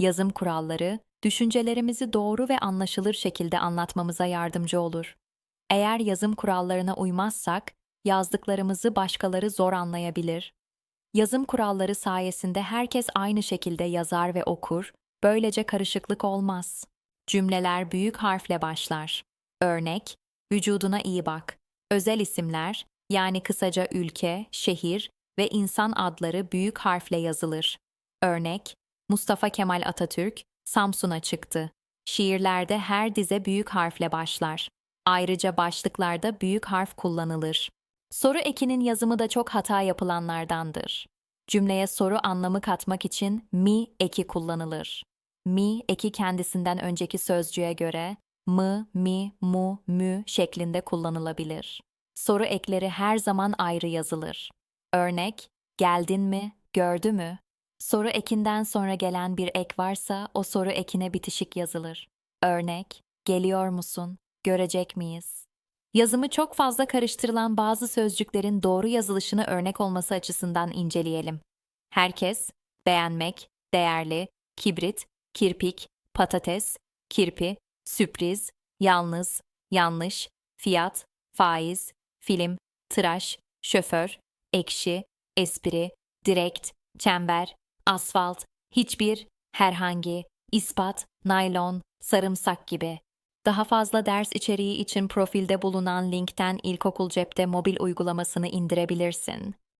yazım kuralları, düşüncelerimizi doğru ve anlaşılır şekilde anlatmamıza yardımcı olur. Eğer yazım kurallarına uymazsak, yazdıklarımızı başkaları zor anlayabilir. Yazım kuralları sayesinde herkes aynı şekilde yazar ve okur, böylece karışıklık olmaz. Cümleler büyük harfle başlar. Örnek, vücuduna iyi bak. Özel isimler, yani kısaca ülke, şehir ve insan adları büyük harfle yazılır. Örnek, Mustafa Kemal Atatürk, Samsun'a çıktı. Şiirlerde her dize büyük harfle başlar. Ayrıca başlıklarda büyük harf kullanılır. Soru ekinin yazımı da çok hata yapılanlardandır. Cümleye soru anlamı katmak için mi eki kullanılır. Mi eki kendisinden önceki sözcüğe göre mı, mi, mu, mü şeklinde kullanılabilir. Soru ekleri her zaman ayrı yazılır. Örnek, geldin mi, gördü mü? Soru ekinden sonra gelen bir ek varsa o soru ekine bitişik yazılır. Örnek, geliyor musun, görecek miyiz? Yazımı çok fazla karıştırılan bazı sözcüklerin doğru yazılışını örnek olması açısından inceleyelim. Herkes, beğenmek, değerli, kibrit, kirpik, patates, kirpi, sürpriz, yalnız, yanlış, fiyat, faiz, film, tıraş, şoför, ekşi, espri, direkt, çember, asfalt, hiçbir, herhangi, ispat, naylon, sarımsak gibi. Daha fazla ders içeriği için profilde bulunan linkten İlkokul Cep'te mobil uygulamasını indirebilirsin.